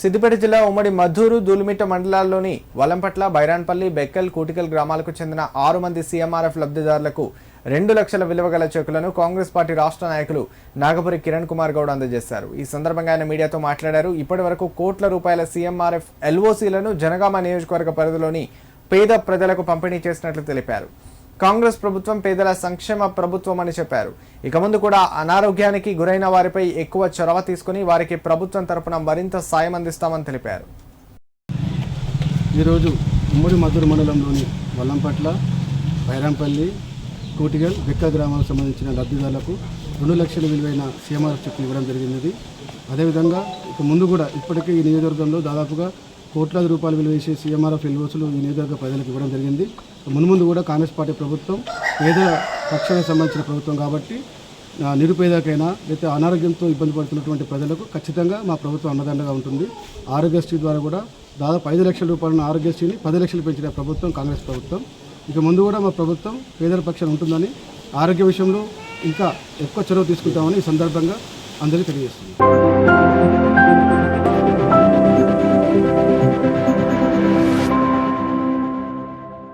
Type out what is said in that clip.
సిద్దిపేట జిల్లా ఉమ్మడి మధూరు దూలిమిట్ట మండలాల్లోని వలంపట్ల బైరాన్పల్లి బెక్కల్ కూటికల్ గ్రామాలకు చెందిన ఆరు మంది సీఎంఆర్ఎఫ్ లబ్ధిదారులకు రెండు లక్షల విలువ గల చెక్కులను కాంగ్రెస్ పార్టీ రాష్ట్ర నాయకులు నాగపురి కిరణ్ కుమార్ గౌడ్ అందజేశారు. ఈ సందర్భంగా ఆయన మీడియాతో మాట్లాడారు. ఇప్పటి వరకు కోట్ల రూపాయల సీఎంఆర్ఎఫ్ ఎల్ఓసీలను జనగామ నియోజకవర్గ పరిధిలోని పేద ప్రజలకు పంపిణీ చేసినట్లు తెలిపారు. కాంగ్రెస్ ప్రభుత్వం పేదల సంక్షేమ ప్రభుత్వం అని చెప్పారు. ఇక ముందు కూడా అనారోగ్యానికి గురైన వారిపై ఎక్కువ చొరవ తీసుకుని వారికి ప్రభుత్వం తరపున మరింత సాయం అందిస్తామని తెలిపారు. ఈరోజు ఉమ్మడి మధుర మండలంలోని వల్లంపట్ల బైరాంపల్లి కూటిగల్ బెక్క గ్రామాలకు సంబంధించిన లబ్ధిదారులకు రెండు లక్షల విలువైన సీఎంఆర్ చెక్ ఇవ్వడం జరిగినది. అదేవిధంగా ఇక ముందు కూడా ఇప్పటికే ఈ నియోజకవర్గంలో దాదాపుగా కోట్లాది రూపాయలు విలువ చేసే సీఎంఆర్ఎఫ్ ఎల్ఓసులు ఈ నియోజకవర్గ ప్రజలకు ఇవ్వడం జరిగింది. మున్ముందు కూడా కాంగ్రెస్ పార్టీ ప్రభుత్వం పేద పక్షానికి సంబంధించిన ప్రభుత్వం కాబట్టి నిరుపేదకైనా లేకపోతే అనారోగ్యంతో ఇబ్బంది పడుతున్నటువంటి ప్రజలకు ఖచ్చితంగా మా ప్రభుత్వం అన్నదండగా ఉంటుంది. ఆరోగ్యశ్రీ ద్వారా కూడా దాదాపు ఐదు లక్షల రూపాయలను ఆరోగ్యశ్రీని పది లక్షలు పెంచిన ప్రభుత్వం కాంగ్రెస్ ప్రభుత్వం. ఇక ముందు కూడా మా ప్రభుత్వం పేదల పక్షాన ఉంటుందని ఆరోగ్య విషయంలో ఇంకా ఎక్కువ చొరవ తీసుకుంటామని ఈ సందర్భంగా అందరికీ తెలియజేస్తుంది